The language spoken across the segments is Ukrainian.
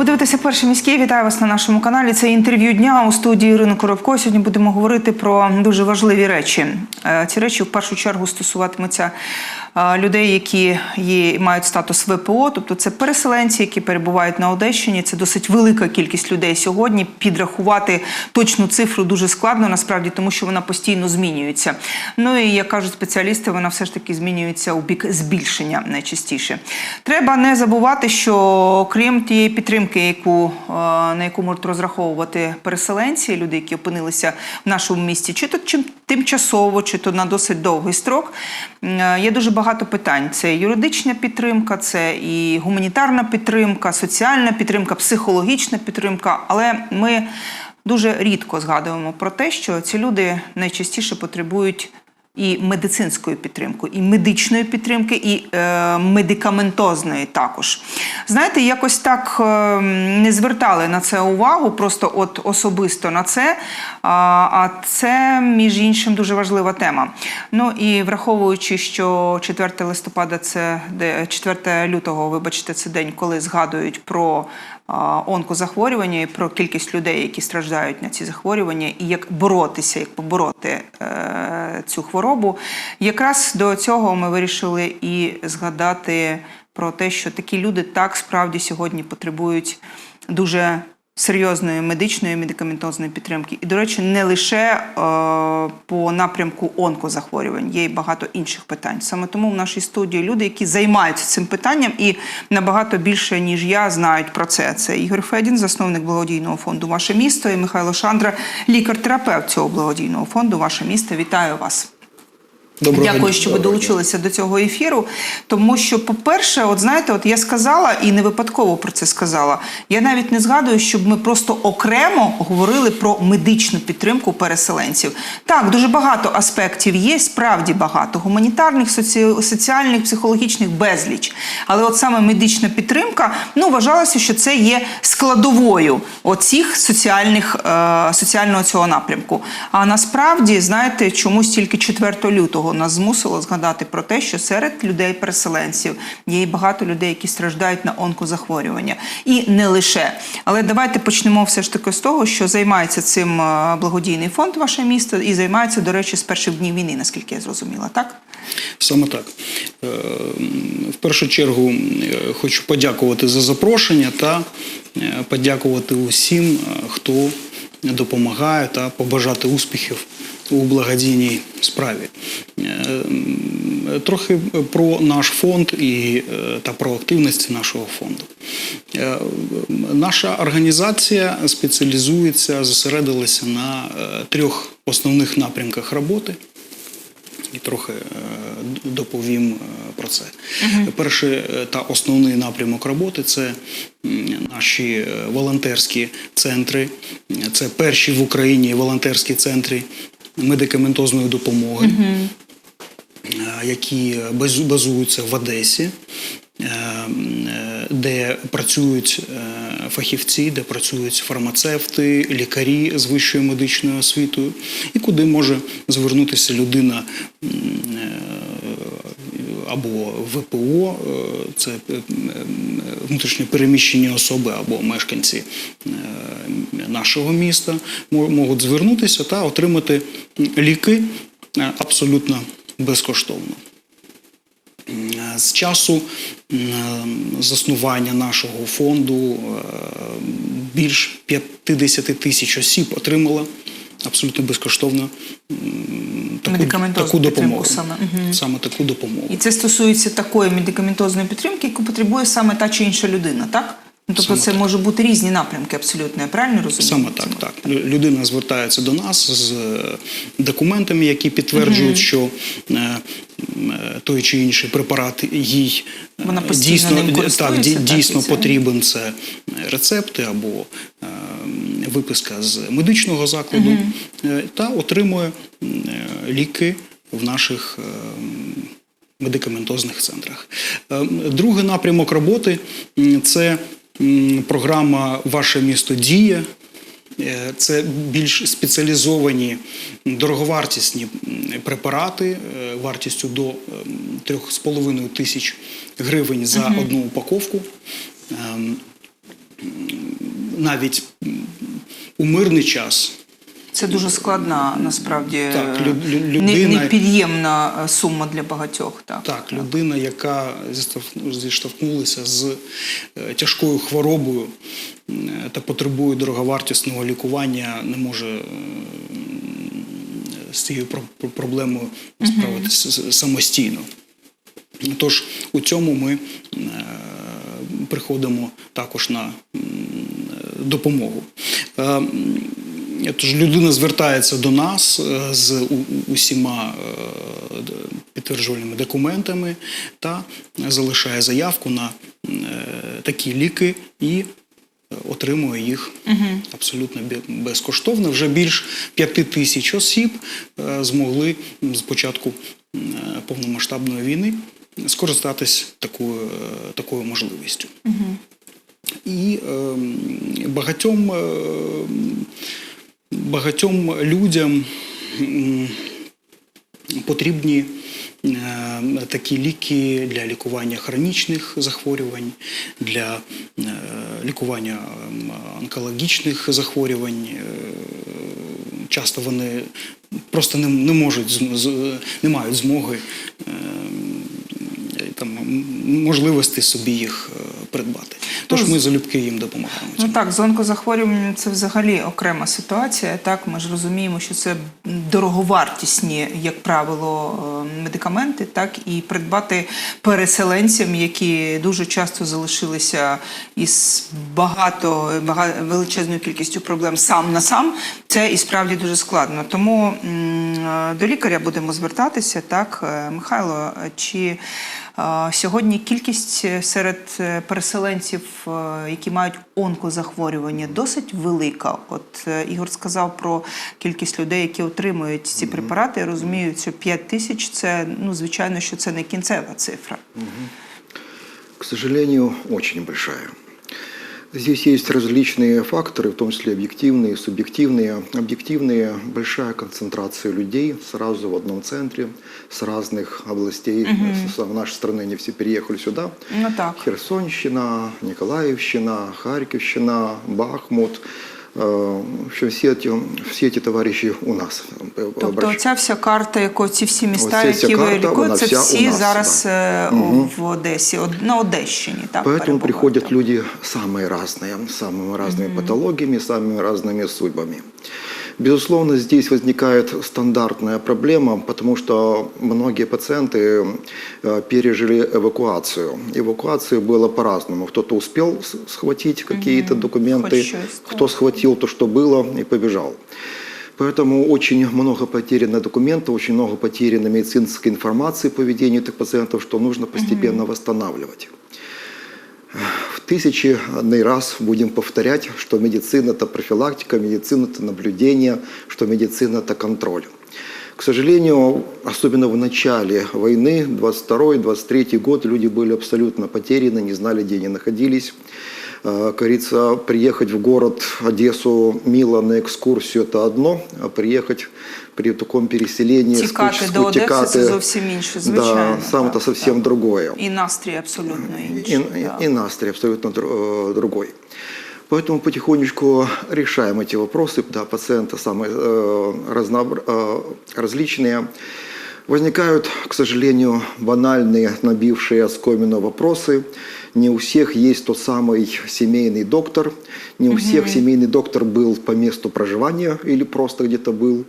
Ви дивитеся перший міський. Вітаю вас на нашому каналі. Це інтерв'ю дня у студії Ірини Коробко. Сьогодні будемо говорити про дуже важливі речі. Е, Ці речі в першу чергу стосуватимуться людей, які є, мають статус ВПО, тобто це переселенці, які перебувають на Одещині. Це досить велика кількість людей сьогодні. Підрахувати точну цифру дуже складно, насправді, тому що вона постійно змінюється. Ну і як кажуть спеціалісти, вона все ж таки змінюється у бік збільшення найчастіше. Треба не забувати, що крім тієї підтримки, яку на яку можуть розраховувати переселенці, люди, які опинилися в нашому місті, чи то чим тимчасово, чи то на досить довгий строк, є дуже багато питань. Це юридична підтримка, це і гуманітарна підтримка, соціальна підтримка, психологічна підтримка. Але ми дуже рідко згадуємо про те, що ці люди найчастіше потребують і медицинської підтримки, і медичної підтримки, і е, медикаментозної також. Знаєте, якось так е, не звертали на це увагу, просто от особисто на це. А, а це, між іншим, дуже важлива тема. Ну і враховуючи, що 4 листопада це 4 лютого, вибачте, це день, коли згадують про онкозахворювання і про кількість людей, які страждають на ці захворювання, і як боротися, як побороти е, цю хворобу. Якраз до цього ми вирішили і згадати про те, що такі люди так справді сьогодні потребують дуже серйозної медичної медикаментозної підтримки. І, до речі, не лише е, по напрямку онкозахворювань, є і багато інших питань. Саме тому в нашій студії люди, які займаються цим питанням і набагато більше, ніж я, знають про це. Це Ігор Федін, засновник благодійного фонду Ваше місто, і Михайло Шандра, лікар-терапевт цього благодійного фонду Ваше місто. Вітаю вас. Доброго Дякую, дня. що ви долучилися до цього ефіру. Тому що, по-перше, от знаєте, от я сказала і не випадково про це сказала. Я навіть не згадую, щоб ми просто окремо говорили про медичну підтримку переселенців. Так, дуже багато аспектів є, справді багато гуманітарних, соці... соціальних, психологічних безліч. Але от саме медична підтримка, ну вважалося, що це є складовою оцих соціальних е, соціального цього напрямку. А насправді, знаєте, чомусь тільки 4 лютого нас змусило згадати про те, що серед людей-переселенців є і багато людей, які страждають на онкозахворювання. І не лише. Але давайте почнемо все ж таки з того, що займається цим е, благодійний фонд ваше місто і займається, до речі, з перших днів війни, наскільки я зрозуміла, так? Саме так. Е, В першу чергу е, хочу подякувати за запрошення та подякувати усім, хто допомагає та побажати успіхів у благодійній справі. Е, Трохи про наш фонд і е, та про активності нашого фонду. Е, Наша організація спеціалізується, зосередилася на трьох основних напрямках роботи. І трохи е, доповім е, про це. Перший е, та основний напрямок роботи це наші волонтерські центри. Це перші в Україні волонтерські центри медикаментозної допомоги, е, які базуються в Одесі. Де працюють фахівці, де працюють фармацевти, лікарі з вищою медичною освітою, і куди може звернутися людина е, або ВПО, е, це е, внутрішньо переміщені особи або мешканці нашого міста, мо- можуть звернутися та отримати ліки абсолютно безкоштовно. З часу заснування нашого фонду е, більш 50 тисяч осіб отримало абсолютно безкоштовно таку допомогу. Саме. Угу. Саме таку допомогу. І це стосується такої медикаментозної підтримки, яку потребує саме та чи інша людина, так? Ну, тобто Саме це може бути різні напрямки абсолютно, я правильно розумію? Саме так, так. Людина звертається до нас з е, документами, які підтверджують, що е, е, той чи інший препарат їй Вона дійсно, так, дійсно потрібен це рецепти або виписка з медичного закладу, та отримує ліки в наших. медикаментозних центрах. Другий напрямок роботи це програма Ваше місто діє. Е, Це більш спеціалізовані дороговартісні препарати е, вартістю до ем, 3,5 тисяч гривень за одну упаковку. Ем, навіть у мирний час Це дуже складна насправді Так, лю- лю- людина- непід'ємна сума для багатьох. Так, Так, людина, яка зіштовхнулася з е, тяжкою хворобою е, та потребує дороговартісного лікування, не може е, з цією про- про- проблемою справитися с- самостійно. Тож у цьому ми приходимо також на допомогу. Тож людина звертається до нас е, з усіма е, підтверджувальними документами та залишає заявку на е, такі ліки і отримує їх абсолютно безкоштовно. Вже більш п'яти тисяч осіб змогли з початку повномасштабної війни скористатись такою, такою можливістю. І е, багатьом, е, багатьом людям потрібні е, такі ліки для лікування хронічних захворювань, для е, лікування ем, онкологічних захворювань. Е, Часто вони просто не, не можуть не мають змоги ем, там можливості собі їх придбати. Тож ми залюбки їм допомагаємо. Ну так, з онкозахворюванням це взагалі окрема ситуація. Так, ми ж розуміємо, що це дороговартісні, як правило, е, медикаменти, так і придбати переселенцям, які дуже часто залишилися із багато, величезною кількістю проблем сам на сам. Це і справді дуже складно. Тому е, до лікаря будемо звертатися. Так, Е, Михайло, чи Сьогодні кількість серед переселенців, е, які мають онкозахворювання, досить велика. От е, Ігор сказав про кількість людей, які отримують ці препарати. Я розумію, що 5 тисяч це ну звичайно, що це не кінцева цифра. к сожалению, очень большая. Здесь есть различные факторы, в том числе объективные, субъективные. Объективные – большая концентрация людей сразу в одном центре, с разных областей. С- В нашей страны они все переехали сюда. Ну так. Херсонщина, Николаевщина, Харьковщина, Бахмут. Э, В общем, все эти, все эти товарищи у нас. Э, Тобто, обращ- ця вся карта, яку ці всі міста, Оця вся які ви карта, вона лікуєте, це вся у всі нас, зараз да. е, у- в Одесі, од- на Одещині. Так, Поэтому перебувають. приходят люди самые разные, с самыми разными патологиями, самыми разными судьбами. Безусловно, здесь возникает стандартная проблема, потому что многие пациенты э, пережили эвакуацию. Эвакуацию было по-разному. Кто-то успел схватить какие-то документы, кто схватил то, что было, и побежал. Поэтому очень много потеряно документов, очень много потеряно медицинской информации по поведению этих пациентов, что нужно постепенно восстанавливать. В тысячный раз будем повторять, что медицина – это профилактика, медицина – это наблюдение, что медицина – это контроль. К сожалению, особенно в начале войны, 22-23 год, люди были абсолютно потеряны, не знали, где они находились. Э, Как говорится, приехать в город Одессу мило на экскурсию – это одно, а приехать при таком переселении с Тікати куч- до Одеси тікати- це зовсім інше, звичайно. Да, сам так, это совсем так. другое. І настрій абсолютно інший. И, так. и настрой абсолютно дру- э, другой. Поэтому потихонечку решаем эти вопросы. Да, пациенты самые э, разнообра- э, различные. Возникают, к сожалению, банальные, набившие оскомину вопросы. не у всех есть тот самый семейный доктор. Не у всех семейный доктор был по месту проживания или просто где-то был.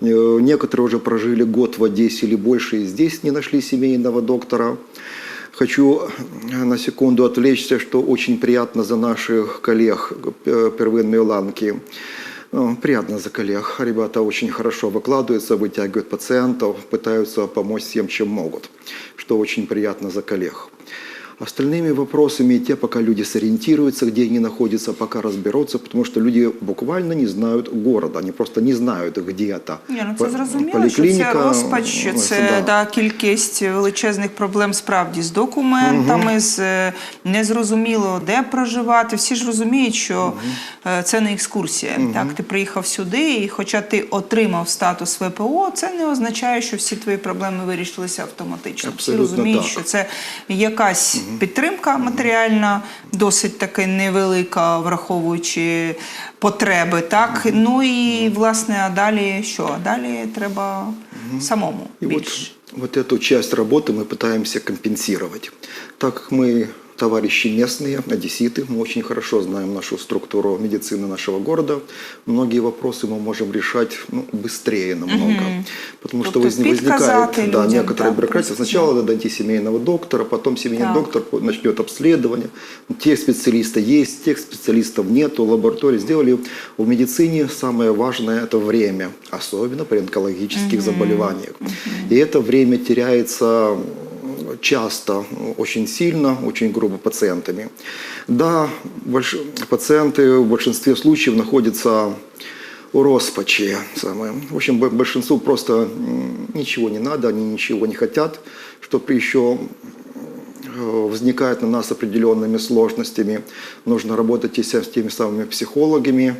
Э, Некоторые уже прожили год в Одессе или больше и здесь не нашли семейного доктора. Хочу э, на секунду отвлечься, что очень приятно за наших коллег э, первинной ланки. Приятно за коллег. Ребята очень хорошо выкладываются, вытягивают пациентов, пытаются помочь всем, чем могут, что очень приятно за коллег. Остальными вопросами те, пока люди сориентируются, где они находятся, пока разберутся, потому что люди буквально не знают города, они просто не знают, где это. Ні, ну це зрозуміло, що це розпач, це да. кількість величезних проблем справді з документами, з е, незрозуміло де проживати. Всі ж розуміють, що е, це не екскурсія. Так, ти приїхав сюди, і хоча ти отримав статус ВПО, це не означає, що всі твої проблеми вирішилися автоматично. Абсолютно всі розуміють, так. що це якась підтримка матеріальна, досить таки невелика, враховуючи потреби. Так ну і власне, а далі що? Далі треба самому И більш. вот, вот эту часть работы мы пытаемся компенсировать. Так как мы товарищи местные, одесситы, мы очень хорошо знаем нашу структуру медицины нашего города, многие вопросы мы можем решать ну, быстрее намного. Потому что Тобто возник- возникает да, людям, некоторая так, бюрократия. просто. Сначала надо найти семейного доктора, потом семейный Так. доктор начнет обследование. Тех специалистов есть, тех специалистов нет, лаборатории сделали. В медицине самое важное – это время, особенно при онкологических заболеваниях. И это время теряется часто, очень сильно, очень грубо пациентами. Да, больш- пациенты в большинстве случаев находятся у роспачи. Самое. В общем, большинству просто ничего не надо, они ничего не хотят, чтобы еще э, возникает на нас определенными сложностями. Нужно работать и с с теми самыми психологами,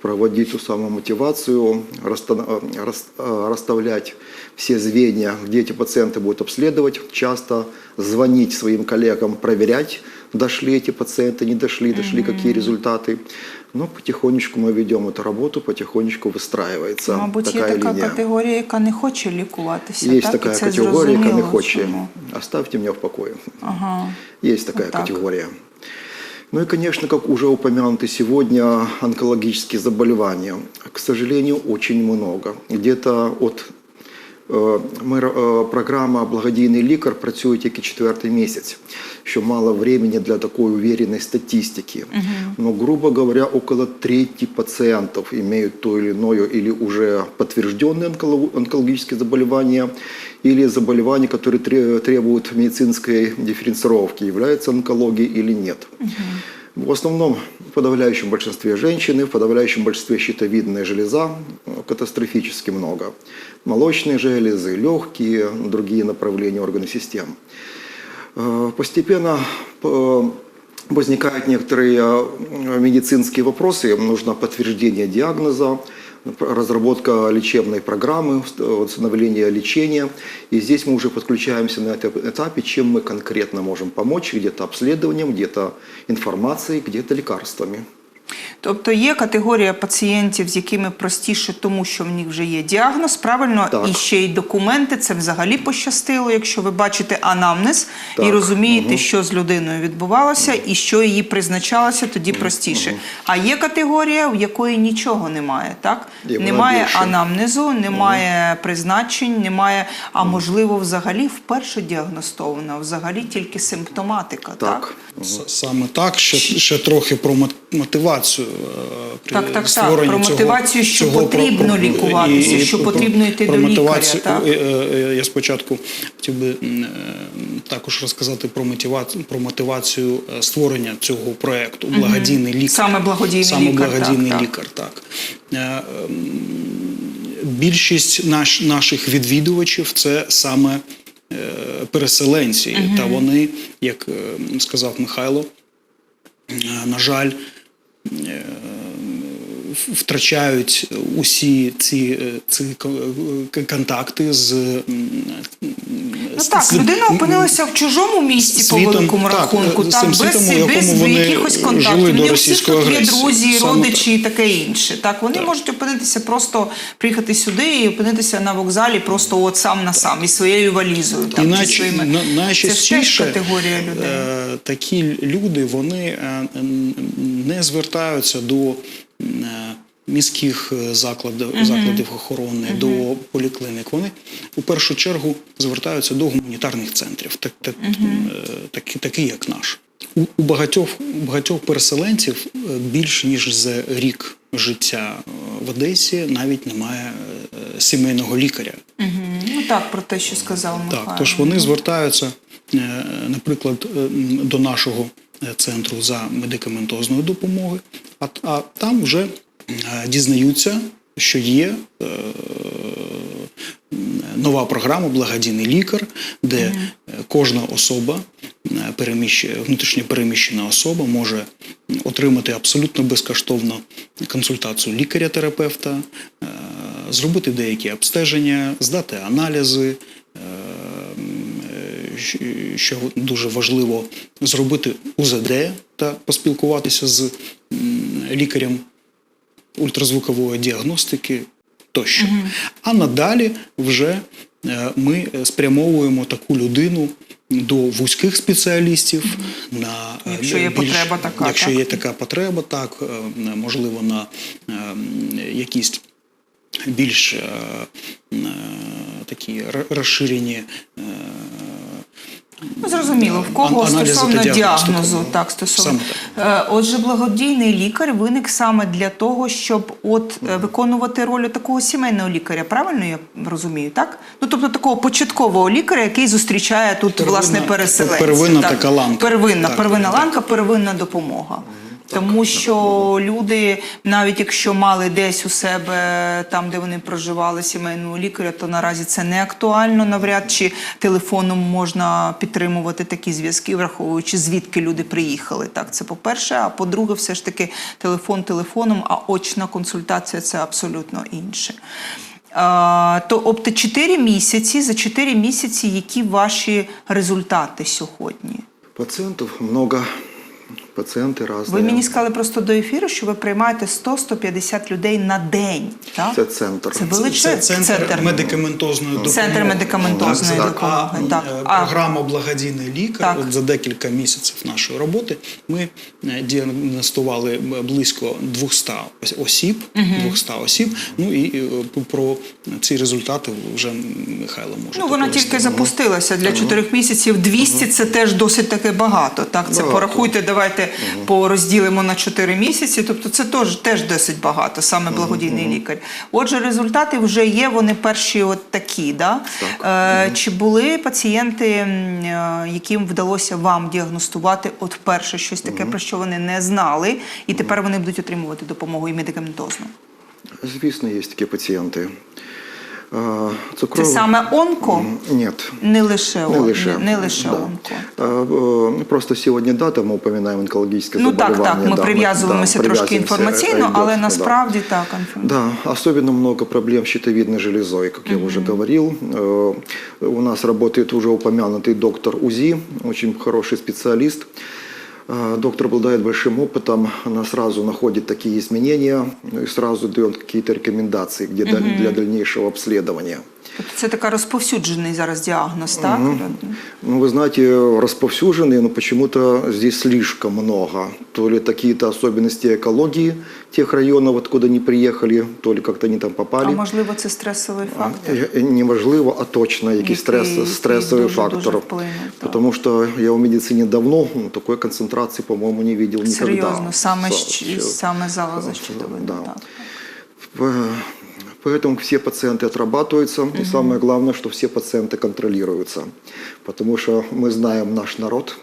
проводить ту самую мотивацию, расста- э, рас- э, расставлять все звенья, где эти пациенты будут обследовать, часто звонить своим коллегам, проверять, дошли эти пациенты, не дошли, дошли какие результаты. Но потихонечку мы ведем эту работу, потихонечку выстраивается Мабуть, є такая така линия. категорія, яка не хоче лікуватися. Есть так? такая і це категория, яка не зрозуміло хоче. чому. Оставьте меня в покое. Ага. Есть такая Вот так. категория. Ну и, конечно, как уже упомянуты сегодня, онкологические заболевания. К сожалению, очень много. Где-то от е, ми, е, програма «Благодійний лікар» працює тільки четвертий місяць, що мало времени для такої уверенной статистики. Но, грубо говоря, около трети пациентов имеют то или иное или уже подтвержденные онколо- онкологические заболевания, или заболевания, которые тре- требуют медицинской дифференцировки, является онкологией или нет. В основном в подавляющем большинстве женщины, в подавляющем большинстве щитовидная железа, э, катастрофически много. Молочные железы, легкие, другие направления органов систем. Э, Постепенно э, возникают некоторые э, медицинские вопросы. Нужно подтверждение диагноза, разработка лечебной программы, уст- установление лечения. И здесь мы уже подключаемся на этом этапе, чем мы конкретно можем помочь, где-то обследованием, где-то информацией, где-то лекарствами. Тобто є категорія пацієнтів, з якими простіше, тому що в них вже є діагноз, правильно, Так. і ще й документи. Це взагалі пощастило, якщо ви бачите анамнез і Так. розумієте, що з людиною відбувалося і що її призначалося, тоді простіше. А є категорія, в якої нічого немає, так? І вона немає більше. анамнезу, немає призначень, немає, а можливо, взагалі вперше діагностована, взагалі тільки симптоматика, так? Так. С- Саме так, ще, ще трохи про мот- мотивацію. е, при Так, так, так, про цього- мотивацію, що цього потрібно про- лікуватися, що про- потрібно йти про до лікаря, мотивацію, так? е, е, Я спочатку хотів би також розказати про мотивацію, про мотивацію створення цього проекту. Благодійний лікар. Саме благодійний Саме лікар, благодійний так, так. лікар, так. Е, ем, Більшість наш, наших відвідувачів це саме переселенці, та вони, як е, сказав Михайло, на жаль, Yeah. Втрачають усі ці, е, ці е, контакти з Ну так, людина опинилася в чужому місті по великому так, рахунку, з так, тим без, світом, без, вони якихось контактів. Не всіх тут є друзі, Саме родичі і таке інше. Так, вони можуть опинитися просто приїхати сюди і опинитися на вокзалі просто от сам на сам із своєю валізою. І Там, своїми... на- Це ж теж категорія людей. е, такі люди вони е, не звертаються до е, міських е, закладів, закладів охорони, до полікліник. Вони у першу чергу звертаються до гуманітарних центрів, так, так, е, такі, такі як наш. У, у багатьох, у багатьох переселенців більш ніж за рік життя в Одесі навіть немає сімейного лікаря. Мгм. Ну так, про те, що сказав Михайло. Так, тож вони звертаються, наприклад, до нашого центру за медикаментозною допомогою, а, а там вже е, дізнаються, що є е, нова програма Благодійний лікар, де е, кожна особа, е, внутрішньо переміщена особа може отримати абсолютно безкоштовно консультацію лікаря-терапевта, е, зробити деякі обстеження, здати аналізи, е, е, що дуже важливо зробити УЗД та поспілкуватися з лікарем ультразвукової діагностики тощо. А надалі вже е, ми спрямовуємо таку людину до вузьких спеціалістів, на е, Якщо є потреба така, якщо так? є така потреба, так е, можливо на якісь більш е, е, такі розширені Ну, зрозуміло, в кого Ан- стосовно діагнозу, так стосовно Саме Е, отже, благодійний лікар виник саме для того, щоб от е, виконувати роль такого сімейного лікаря. Правильно я розумію, так? Ну тобто такого початкового лікаря, який зустрічає тут Первинна- власне переселенців. первинна так. така ланка. Первинна, Так, первинна так. ланка, первинна допомога. Тому що люди, навіть якщо мали десь у себе там, де вони проживали сімейного лікаря, то наразі це не актуально. Навряд чи телефоном можна підтримувати такі зв'язки, враховуючи звідки люди приїхали. Так, це по-перше. А по-друге, все ж таки телефон телефоном, а очна консультація це абсолютно інше. А, то тобто 4 місяці, за 4 місяці, які ваші результати сьогодні? Пациентов много, пациенты разные. Ви мені сказали просто до ефіру, що ви приймаєте 100-150 людей на день. Так? Це центр. Це величезний це центр, медикаментозної допомоги. Центр медикаментозної Так, допомоги, А, так. е, А- програма Благодійний лікар Так. от за декілька місяців нашої роботи ми е, діагностували близько 200 ос- осіб. 200 осіб. Ну і е, про ці результати вже Михайло може. Ну, вона тільки запустилася для чотирьох місяців. 200 – це теж досить таки багато. Так, це порахуйте, давайте порозділимо на 4 місяці. Тобто це теж, теж досить багато, саме благодійний лікар. Отже, результати вже є, вони перші от такі. Да? Е, Чи були пацієнти, е, яким вдалося вам діагностувати от перше щось таке, про що вони не знали, і тепер вони будуть отримувати допомогу і медикаментозну? Звісно, є такі пацієнти. А, Це Цукровий... саме онко? Нет. Не лише, Не он- лише. не, не лише Да. онко. А, э, Просто сегодня дата, мы упоминаем онкологическое Ну так, заболевание. так, ми да, прив'язуємося да, трошки прив'язуємося, інформаційно, э, але идет, насправді так. інформ- Да, особенно много проблем с щитовидной железой, как я уже говорил. Э, У нас работает уже упомянутый доктор УЗИ, очень хороший специалист. Доктор обладает большим опытом, она сразу находит такие изменения ну, и сразу дает какие-то рекомендации где угу. для дальнейшего обследования. Тобто це така розповсюджений зараз діагноз, так? Ну, вы знаете, расповсюженные, но почему-то здесь слишком много. То ли какие-то особенности экологии тех районов, откуда они приехали, то ли как-то они там попали. А можливо, це стресовий фактор? Е, е, Неможливо, а точно якийсь Який- стрес, який стресовий дуже- дуже фактор. вплинув, так. Потому что я в медицине давно ну, такой концентрации, по-моему, не видел никогда. Серйозно, саме, Со- щ- ще- саме залоза щитовидна. Да. Так. П- Поэтому все пациенты отрабатываются. И самое главное, что все пациенты контролируются. Потому что мы знаем наш народ.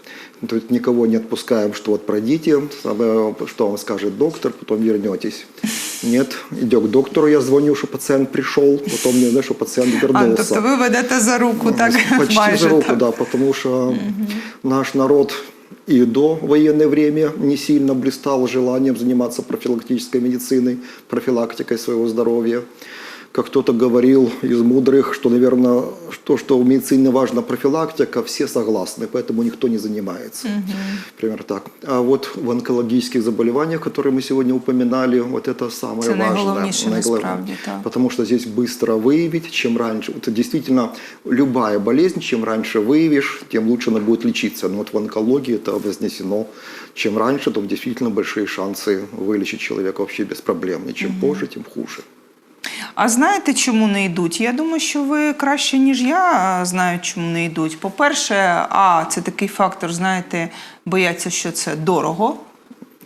Тут никого не отпускаем, что вот пройдите, самое, что вам скажет доктор, потом вернетесь. Нет, идет к доктору, я звоню, что пациент пришел, потом мне знаешь, что пациент А, вернулся. тобто ви ведете за руку, так? Почти Майже за руку, так. да, потому что наш народ и до военное время не сильно блистал желанием заниматься профилактической медициной, профилактикой своего здоровья. Как кто-то говорил из мудрых, что, наверное, то, что в медицине важна профилактика, все согласны, поэтому никто не занимается. Примерно так. А вот в онкологических заболеваниях, которые мы сегодня упоминали, вот это самое Це важное. найголовніше. Потому что здесь быстро выявить, чем раньше. Это действительно любая болезнь, чем раньше выявишь, тем лучше она будет лечиться. Но вот в онкологии это вознесено. Чем раньше, то действительно большие шансы вылечить человека вообще без проблем. И чем позже, тем хуже. А знаєте, чому не йдуть? Я думаю, що ви краще, ніж я, знаю, чому не йдуть. По-перше, а це такий фактор, знаєте, бояться, що це дорого.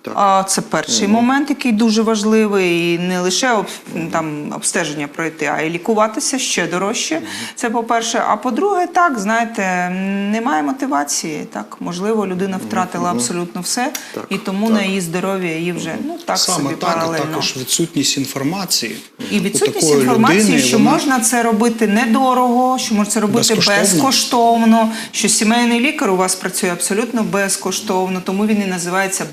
Так. А це перший момент, який дуже важливий, і не лише об, там обстеження пройти, а й лікуватися ще дорожче. Це по-перше. А по-друге, так знаєте, немає мотивації. Так, можливо, людина втратила абсолютно все, Так, і тому так. на її здоров'я її вже ну так Саме собі так, паралельно. також відсутність інформації. І відсутність інформації, людини, що вона- можна це робити недорого, що можна це робити Безкоштовно. безкоштовно, що сімейний лікар у вас працює абсолютно безкоштовно, тому він і називається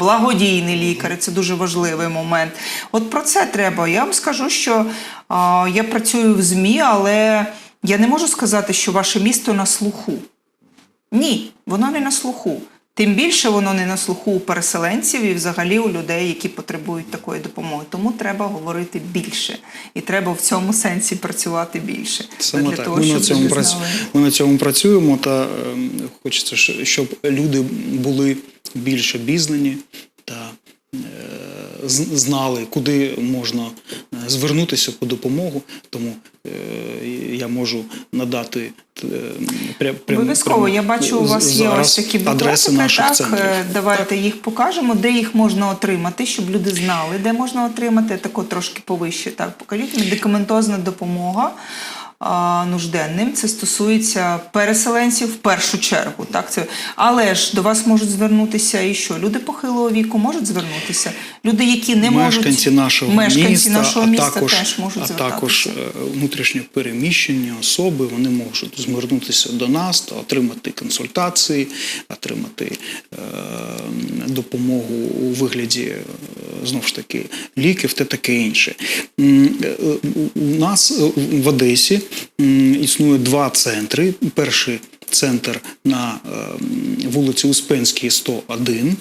благодійний лікар. Це дуже важливий момент. От про це треба. Я вам скажу, що а, я працюю в ЗМІ, але я не можу сказати, що ваше місто на слуху. Ні, воно не на слуху. Тим більше воно не на слуху у переселенців і взагалі у людей, які потребують такої допомоги. Тому треба говорити більше. І треба в цьому сенсі працювати більше. Саме для так. того, ми, на цьому люди ми на цьому працюємо, та ем, хочеться, щоб люди були більш обізнані та е, знали, куди можна е, звернутися по допомогу. Тому е, я можу надати пря- прям- Обов'язково. Я бачу, у вас є ось такі адреси наших так, центрів. Давайте їх покажемо, де їх можна отримати, щоб люди знали, де можна отримати тако трошки повище. Так, покажіть медикаментозна допомога. Нужденним це стосується переселенців в першу чергу. Так це але ж до вас можуть звернутися і що люди похилого віку можуть звернутися. Люди, які не мешканці можуть нашого мешканці міста, нашого а міста також, теж можуть а також е, внутрішньо переміщені особи вони можуть звернутися до нас та отримати консультації, отримати е, допомогу у вигляді знову ж таки ліків та таке інше. Е, У у нас е, в Одесі існує два центри. Перший центр на е, вулиці Успенській, 101,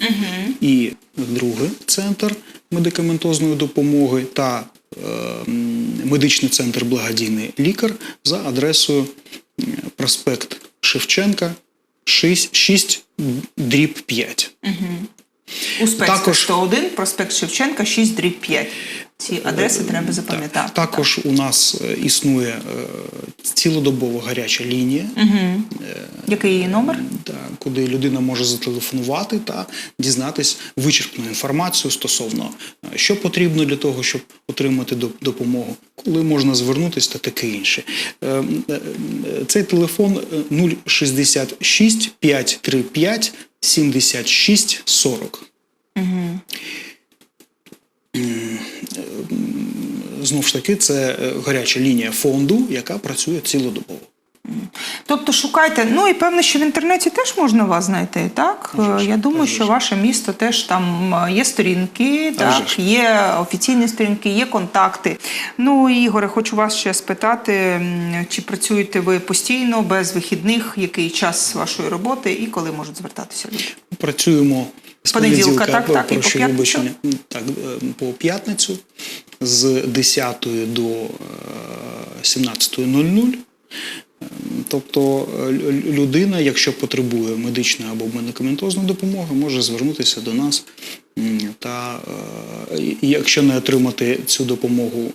і другий центр медикаментозної допомоги та е, медичний центр благодійний лікар за адресою проспект Шевченка 6, 6 дріб 5. Успенська також- 101, проспект Шевченка, 6 дріб 5. Ці адреси треба запам'ятати. Так, також у нас е, існує е, цілодобова гаряча лінія, Угу. Який її номер? та, куди людина може зателефонувати та дізнатись вичерпну інформацію стосовно, е, що потрібно для того, щоб отримати допомогу, коли можна звернутися та таке інше. Е, е, е, Цей телефон е, 066 535 76 40. Знову ж таки, це е, гаряча лінія фонду, яка працює цілодобово. Тобто шукайте, ну і певно, що в інтернеті теж можна вас знайти, так? Вже Я думаю, вже що ваше місто теж там е, є сторінки, так, є офіційні сторінки, є контакти. Ну, Ігоре, хочу вас ще спитати, чи працюєте ви постійно, без вихідних, який час вашої роботи і коли можуть звертатися люди? Працюємо з Понеділка, так, так, і по п'ятницю? так, е, по п'ятницю з 10 до е, 17.00. Тобто е, людина, якщо потребує медичної або медикаментозної допомоги, може звернутися до нас. Та е, якщо не отримати цю допомогу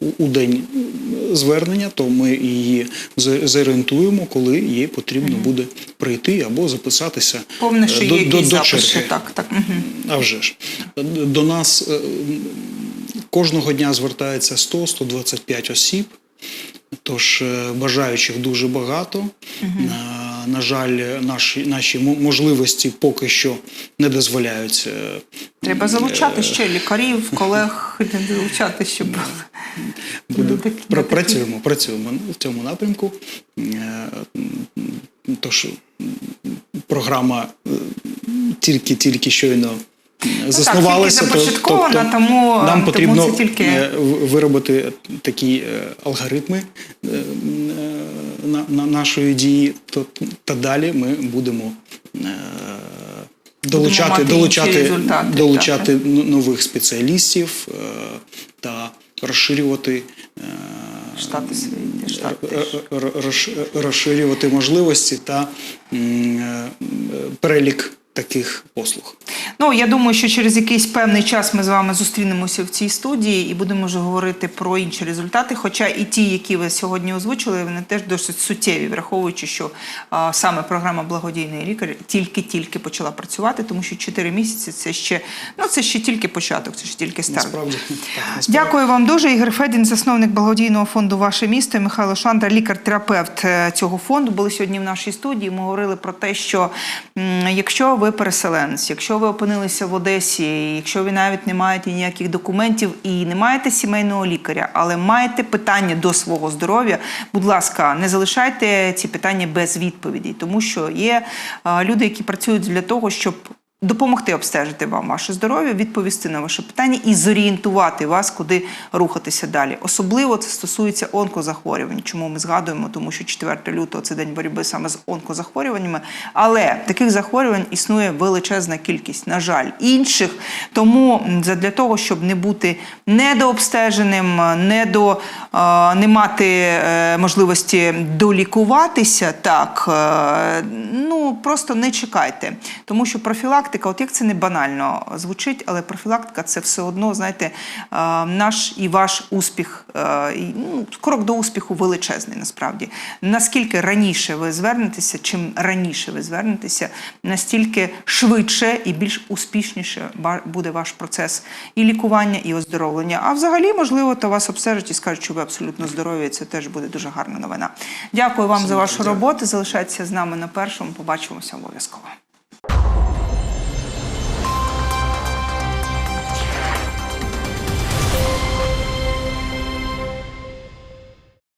е, у- день звернення, то ми її зорієнтуємо, коли їй потрібно буде прийти або записатися Повне, що е, є до, до, до черги. так, так. Угу. А вже ж. До нас кожного дня звертається 100-125 осіб, тож е, бажаючих дуже багато. На, на жаль, наші, наші мо- можливості поки що не дозволяють. е, Треба залучати ще лікарів, колег, не залучати, щоб Буде, працюємо, працюємо в цьому напрямку. Тож програма тільки-тільки щойно е, заснувалася. тільки тобто тому, нам тому потрібно це тільки- е, виробити такі е, алгоритми е, е, на, на нашої дії, то, та далі ми будемо. е, Долучати, мати долучати, долучати нових спеціалістів е, та розширювати е, штати свої, де штат р- теж. р- розш- розширювати можливості та е, перелік таких послуг. Ну я думаю, що через якийсь певний час ми з вами зустрінемося в цій студії і будемо вже говорити про інші результати. Хоча і ті, які ви сьогодні озвучили, вони теж досить суттєві, враховуючи, що а, саме програма благодійний лікар тільки-тільки почала працювати, тому що 4 місяці це ще ну це ще тільки початок, це ще тільки старт. Насправді так, насправді. Дякую вам дуже. Ігор Федін, засновник благодійного фонду Ваше місто, і Михайло Шандра, лікар-терапевт е, цього фонду, були сьогодні в нашій студії. Ми говорили про те, що якщо ви переселенець, якщо ви опинилися в Одесі, якщо ви навіть не маєте ніяких документів і не маєте сімейного лікаря, але маєте питання до свого здоров'я, будь ласка, не залишайте ці питання без відповідей, тому що є люди, які працюють для того, щоб допомогти обстежити вам ваше здоров'я, відповісти на ваше питання і зорієнтувати вас, куди рухатися далі. Особливо це стосується онкозахворювань. Чому ми згадуємо, тому що 4 лютого це день боротьби саме з онкозахворюваннями. Але таких захворювань існує величезна кількість, на жаль, інших. Тому м, задля того, щоб не бути недообстеженим, не до е, не мати е, можливості долікуватися, так е, ну просто не чекайте, тому що профілактика, от як це не банально звучить, але профілактика це все одно, знаєте, е, наш і ваш успіх, е, ну, крок до успіху величезний насправді. Наскільки раніше ви звернетеся, чим раніше ви звернетеся, настільки швидше і більш успішніше буде ваш процес і лікування, і оздоровлення. А взагалі, можливо, то вас обстежать і скажуть, що ви абсолютно здорові. і Це теж буде дуже гарна новина. Дякую вам за вашу роботу. Залишайтеся з нами на першому. Побачимося обов'язково.